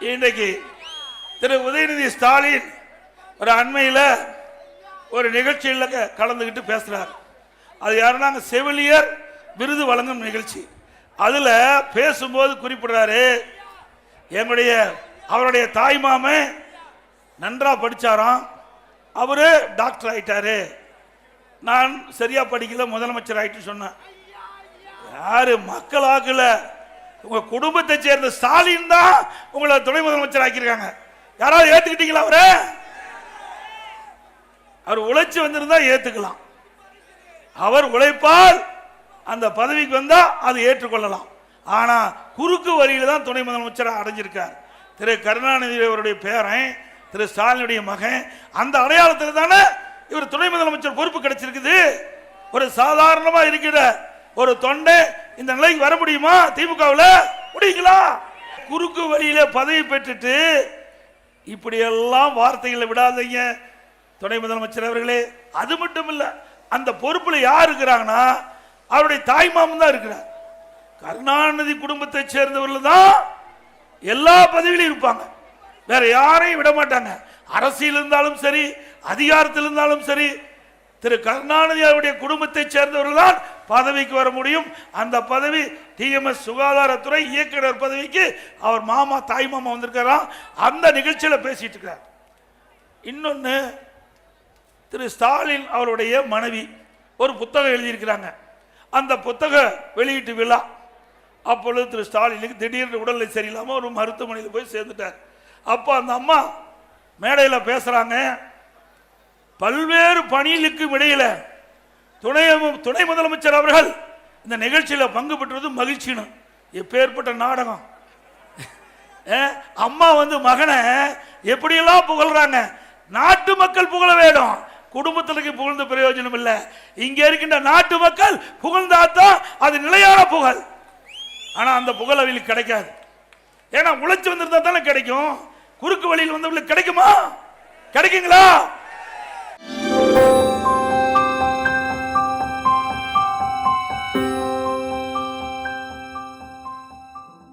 இன்றைக்கு திரு உதயநிதி ஸ்டாலின் ஒரு அண்மையில் ஒரு நிகழ்ச்சியில் கலந்துக்கிட்டு பேசுகிறார் அது யாருன்னா செவிலியர் விருது வழங்கும் நிகழ்ச்சி. அதில் பேசும்போது குறிப்பிடுறாரு எங்களுடைய அவருடைய தாய் மாமன் நன்றாக படித்தாராம் அவர் டாக்டர் ஆயிட்டாரு. நான் சரியாக படிக்கல முதலமைச்சர் ஆயிட்டு சொன்னேன் யாரு மக்கள் உங்க குடும்பத்தை சேர்ந்த ஸ்டாலின் தான் உங்களை துணை முதலமைச்சர் ஆக்கியிருக்காங்க. யாராவது ஏத்துக்கிட்டீங்களா அவரை? அவர் உழைச்சி வந்திருந்தா ஏத்துக்கலாம். அவர் உழைப்பால் அந்த பதவிக்கு வந்தா அது ஏற்றுக்கொள்ளலாம். ஆனா குறுக்கு வரியில தான் துணை முதலமைச்சர் அடைஞ்சிருக்கார். திரு கருணாநிதி அவருடைய பேரன் திரு ஸ்டாலினுடைய மகன் அந்த அடையாளத்தில் தானே இவர் துணை முதலமைச்சர் பொறுப்பு கிடைச்சிருக்குது. ஒரு சாதாரணமா இருக்கிற ஒரு தொண்டை இந்த நிலைக்கு வர முடியுமா? திமுகவில்? முடியுங்களா? குறுக்கு வழியில பதவி பெற்றுட்டு இப்படியெல்லாம் வார்த்தைகளை விடாதீங்க துணை முதலமைச்சர் அவர்களே. அது மட்டும் இல்லை அந்த பொறுப்பில் யார் இருக்கிறாங்கன்னா அவருடைய தாய் மாமன் தான் இருக்கிறார். கருணாநிதி குடும்பத்தை சேர்ந்தவர்கள் தான் எல்லா பதவியிலும் இருப்பாங்க. வேற யாரையும் விட மாட்டாங்க. அரசியல் இருந்தாலும் சரி அதிகாரத்தில் இருந்தாலும் சரி திரு கருணாநிதி அவருடைய குடும்பத்தை சேர்ந்தவர்கள் தான் பதவிக்கு வர முடியும். அந்த பதவி டிஎம்எஸ் சுகாதாரத்துறை இயக்குனர் பதவிக்கு அவர் மாமா தாய் மாமா வந்திருக்காராம் அந்த நிகழ்ச்சியில் பேசிட்டு இருக்கார். இன்னொன்று திரு ஸ்டாலின் அவருடைய மனைவி ஒரு புத்தகம் எழுதியிருக்கிறாங்க. அந்த புத்தக வெளியீட்டு விழா. அப்பொழுது திரு ஸ்டாலினுக்கு திடீர்னு உடல்நிலை சரியில்லாமல் ஒரு மருத்துவமனையில் போய் சேர்ந்துட்டார். அப்போ அந்த அம்மா மேடையில் பேசுகிறாங்க பல்வேறு பணிகளுக்கும் இடையில துணை துணை முதலமைச்சர் அவர்கள் இந்த நிகழ்ச்சியில் பங்கு பெற்றது மகிழ்ச்சின்னு. எப்பேற்பட்ட நாடகம். அம்மா வந்து மகனை எப்படியெல்லாம் புகழ்றாங்க? நாட்டு மக்கள் புகழ வேண்டும். குடும்பத்திற்கு புகழ்ந்த பிரயோஜனம் இல்லை. இங்கே இருக்கின்ற நாட்டு மக்கள் புகழ்ந்தாதான் அது நிலையான புகழ். ஆனால் அந்த புகழ் அவங்களுக்கு கிடைக்காது. ஏன்னா உழைச்சி வந்திருந்தா தானே கிடைக்கும். குறுக்கு வழியில் வந்தவங்களுக்கு கிடைக்குமா? கிடைக்குங்களா?